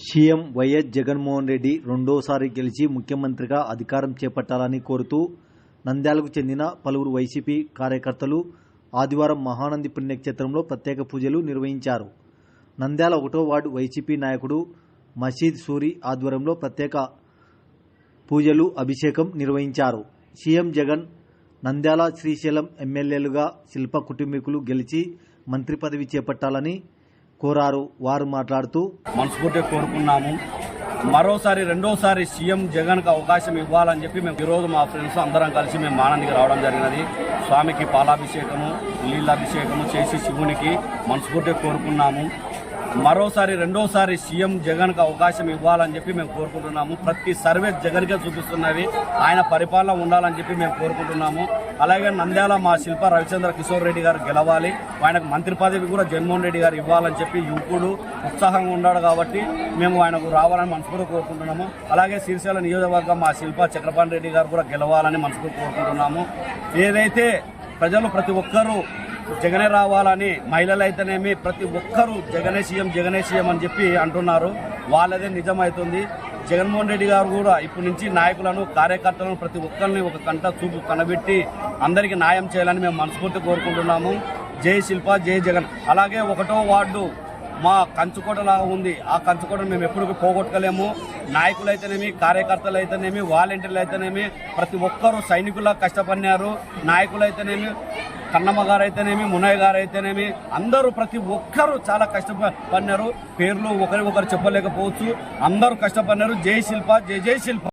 CM YS Jaganmohan Reddy రెండోసారి గెలిచి ముఖ్యమంత్రిగా అధికారం చేపట్టాలని కోరుతూ నంద్యాలకు చెందిన పలువురు వైసీపీ కార్యకర్తలు ఆదివారం మహానంది పుణ్యక్షేత్రంలో ప్రత్యేక పూజలు నిర్వహించారు. నంద్యాల ఒకటో వార్డు వైసీపీ నాయకుడు మసీద్ సూరి ఆధ్వర్యంలో ప్రత్యేక పూజలు అభిషేకం నిర్వహించారు. సీఎం జగన్ నంద్యాల శ్రీశైలం ఎమ్మెల్యేలుగా శిల్ప కుటుంబీకులు గెలిచి మంత్రి పదవి చేపట్టాలని కోరారు. వారు మాట్లాడుతూ మనస్ఫూర్తిగా కోరుకున్నాము. మరోసారి రెండోసారి సీఎం జగన్కి అవకాశం ఇవ్వాలని చెప్పి మేము ఈరోజు మా ఫ్రెండ్స్ అందరం కలిసి మేము మానందికి రావడం జరిగినది. స్వామికి పాలాభిషేకము నీళ్ళాభిషేకము చేసి శివునికి మనస్ఫూర్తిగా కోరుకున్నాము. మరోసారి రెండోసారి సీఎం జగన్కి అవకాశం ఇవ్వాలని చెప్పి మేము కోరుకుంటున్నాము. ప్రతి సర్వే జగన్కే చూపిస్తున్నవి ఆయన పరిపాలన ఉండాలని చెప్పి మేము కోరుకుంటున్నాము. అలాగే నంద్యాల మా శిల్ప రవిచంద్ర కిషోర్ రెడ్డి గారు గెలవాలి. ఆయనకు మంత్రి పదవి కూడా జగన్మోహన్ రెడ్డి గారు ఇవ్వాలని చెప్పి యువకుడు ఉత్సాహంగా ఉన్నాడు కాబట్టి మేము ఆయనకు రావాలని మనస్ఫూర్తి కోరుకుంటున్నాము. అలాగే శ్రీశైల నియోజకవర్గం మా శిల్ప చక్రపాణి రెడ్డి గారు కూడా గెలవాలని మనసుకు కోరుకుంటున్నాము. ఏదైతే ప్రజలు ప్రతి ఒక్కరూ జగనే రావాలని మహిళలు అయితేనేమి ప్రతి ఒక్కరూ జగనే సీఎం జగనే సీఎం అని చెప్పి అంటున్నారు. వాళ్ళదే నిజమవుతుంది జగన్మోహన్ రెడ్డి గారు కూడా ఇప్పటి నుంచి నాయకులను కార్యకర్తలను ప్రతి ఒక్కరిని ఒక కంట చూపు కనబెట్టి అందరికీ న్యాయం చేయాలని మేము మనస్ఫూర్తి కోరుకుంటున్నాము. జై శిల్ప జై జగన్. అలాగే ఒకటో వార్డు మా కంచుకోటలాగా ఉంది. ఆ కంచుకోటను మేము ఎప్పటికీ పోగొట్టుకోలేము. నాయకులు అయితేనేమి కార్యకర్తలు అయితేనేమి వాలంటీర్లు అయితేనేమి ప్రతి ఒక్కరూ సైనికులా కష్టపడినారు. నాయకులు అయితేనేమి కన్నమ్మ గారు అయితేనేమి మునయ్య గారు అయితేనేమి అందరూ ప్రతి ఒక్కరూ చాలా కష్టపడినారు పేర్లు ఒకరి ఒకరు చెప్పలేకపోవచ్చు. అందరూ కష్టపడినారు జై శిల్ప జై జై శిల్ప.